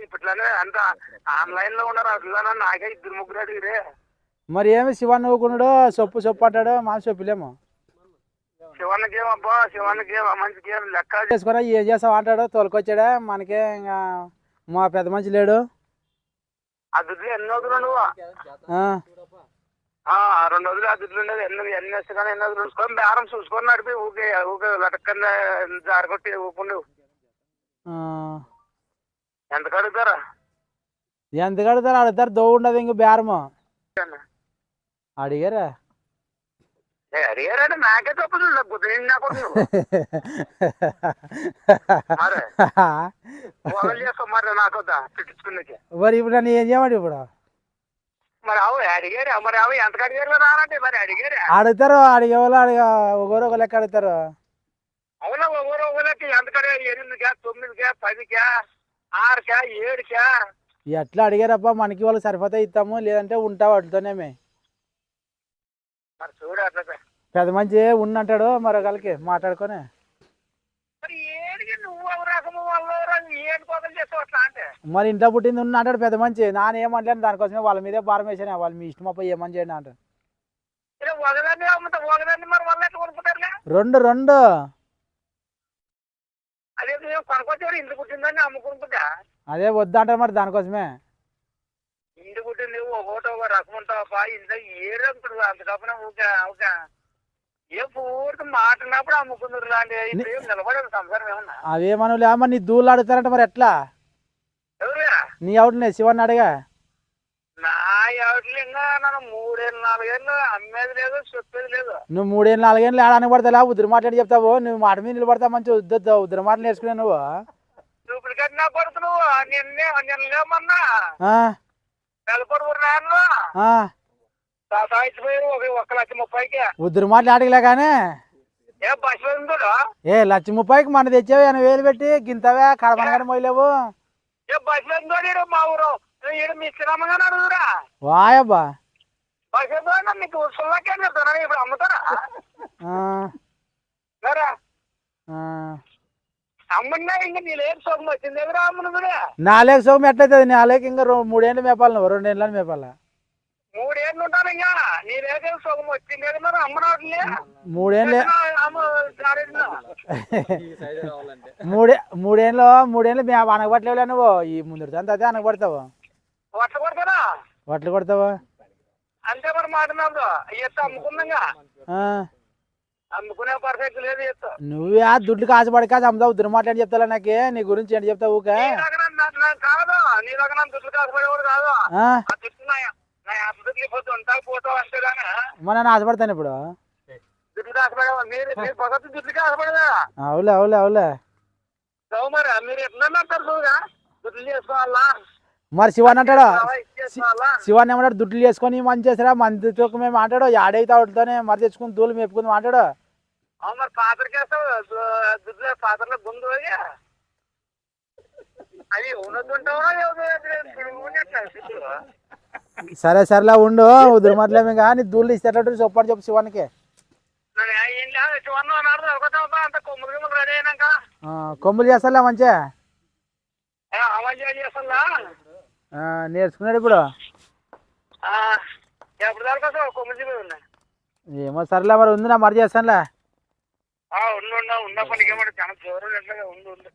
ఇప్పట్లోనే అంత ఆన్లైన్లో ఉన్నారు? అట్లా నాకే ఇద్దరు ముగ్గురు అడిగిరే మరి ఏమి శివాన్ని ఊకున్నాడు సొప్పు సొప్పు అంటాడు మా సొప్పులేమో అబ్బా శివన్నకి ఏం మంచికి ఏం లెక్క చేసుకురా ఏం చేస్తావు అంటాడు తోలుకొచ్చాడా? మనకే ఇంకా మా పెద్ద మంచి లేడు. ఆ దుడ్లు ఎన్ని వదులు నువ్వు ఆ, ఆ, రెండు రోజులు ఆ దుడ్లు ఉండేది. ఎన్ని ఎన్ని వేస్తే కానీ ఎన్ని వదులు చూసుకొని బేరం చూసుకొని నడిపి ఊకే ఊకే లటక్కన జారగొట్టి ఊపుండు ఆ. ఎంత కడుగుతారా ఎంత కడతారు అడుగుతారు. దోవు ఉండదు ఇంక బేరము. అడిగారా? అడిగారంటే నాకే తప్పదు. మరే ఇప్పుడు నన్ను ఏం చేయమండి ఇప్పుడు? మరి అవు అడిగారు. మరి అవు ఎంత అడిగారు రానంటే మరి అడిగారు. అడుగుతారు. అడిగే వాళ్ళు అడిగ ఒకరు ఒక లెక్క అడుగుతారు. అవునా? ఒకరు ఒకరికి ఎంత కడిగారు ఎనిమిదికా తొమ్మిదికా పదికా? ఆరుకా ఏడుకా? ఎట్లా అడిగారప్ప మనకి వాళ్ళు సరిపోతే ఇస్తాము లేదంటే ఉంటా వాటితోనేమే మరి చూడు అట్లా పెద్ద మంచి ఉన్నంటాడు మరి ఒకళ్ళకి మాట్లాడుకొని. మరి ఇంట్లో పుట్టింది ఉన్న అంటాడు పెద్ద మంచి నాన్న ఏమంటాను దానికోసమే వాళ్ళ మీదే భారం వేసాను వాళ్ళు మీ ఇష్టం అప్ప ఏమని చేయండి అంటాడు. ఇలా ఒకదాన్ని ఇంటి పుట్టిందని అమ్ముకుంటుందా అదే వద్దు అంటారు మరి దానికోసమే. ఇంటి పుట్టింది ఒకటి ఒక రకం ఉంటావా ఇంట్లో ఏ రకం అంత డబ్బున ఊక ఊక ఏ పూర్తి మాట్లాడినప్పుడు అమ్ముకుందరు లాంటి నిలబడదు సంసారం ఏమన్నా? అవేమను లేమా నీ దూళ్ళు అడుగుతారంట మరి ఎట్లా? నీ అవుట్లే శివన్ అడగా. నా ఎవరి ఇంకా నన్ను మూడేళ్ళు నాలుగేళ్ళు అమ్మేది లేదు చెప్పేది లేదు. నువ్వు మూడేళ్ళు నాలుగేళ్ళు ఏడానికి పడతా ఉద్దరు మాట్లాడి చెప్తావు? నువ్వు మాట మీద నిలబడతా మంచి ఉద్దు ఉద్దరు మాటలు నేర్చుకునే నువ్వు. చూపులు కట్టినా నిన్నే నిన్నలేమన్నా ఉద్దరు మాటలు ఆడగలే కానీ. ఏ లక్ష ముప్పైకి మన తెచ్చావు ఎనభై వేలు పెట్టి గింతవే కడమనగానే మోయలేవు వాయబ్బా బస్ ఉందో మీకు సుల్లకే చెప్తాను ఇప్పుడు అమ్ముతారా ఆ, సరే ఆ. అమ్మున్నా ఇంకా నీ అమ్మునుగురే నాలుగు సోము ఎట్లయితుంది? నాలుగు ఇంకా మూడేళ్ళు మేపాలి నువ్వు రెండేళ్ళని మేపాలా? మూడేళ్ళు ఉంటాను ఇంకా. నీ వచ్చింది మరి మూడేళ్ళు. మూడే మూడేళ్ళు మూడేళ్ళు మేము అనగబట్టలేవులే నువ్వు. ఈ ముందు అంతా అదే అనగబడతావు వర్ష కొడతారా వట్లు కొడతావు? అంతే మరి అమ్ముకుందాగా ఆ, అమ్ముకునే పర్ఫెక్ట్ లేదు ఎత్త నువ్వే ఆ దుడ్లు కాసపడి కాదు అమ్ముతావు ఉద్దరు మాట్లాడి చెప్తా నాకే నీ గురించి ఏంటి చెప్తావు ఊకే? కాదు నీ దగ్గర దుడ్లు కాకపోయేవాడు కాదు. ఆ, ఆ దుడ్లు నా నా అసలు పోతూ ఉంటా పోతావు అంటే కానీ. మరి నేను ఆశపడతాను ఇప్పుడు? దుడ్లు మీరు దుడ్లు అవులే అవులే అవులే. మరి మీరు ఎట్లా అంటారు చూడగా దుడ్లు చేసుకోవాలా? మరి శివాన్ అంటాడు? చేసుకోవాలా శివాన్ ఏమంటాడు దుడ్లు చేసుకొని మంచి చేసిరా మంది తూకు మేము అంటాడు ఆడైతే అవుతుందనే మరి తెచ్చుకుని దూలు అంటాడు అవును మరి పాత్రకేస్తావు దుడ్లు పాత్రలో గుండు అది సరే సరేలా ఉండు. ఉదురు మాటలేమే కానీ దూళ్ళు ఇస్తేటట్టు చెప్పండి చెప్పు శివానికి. అంత కొమ్ములు మంచిగా. చేస్తుందా ఆ, నేర్చుకున్నాడు ఇప్పుడు? ఏమో సరేలే మరి ఉంది నా మరి చేస్తానులే. ఉండు ఉండ ఉన్న పనికి ఏమంటే చాలా ఉండు ఉండు.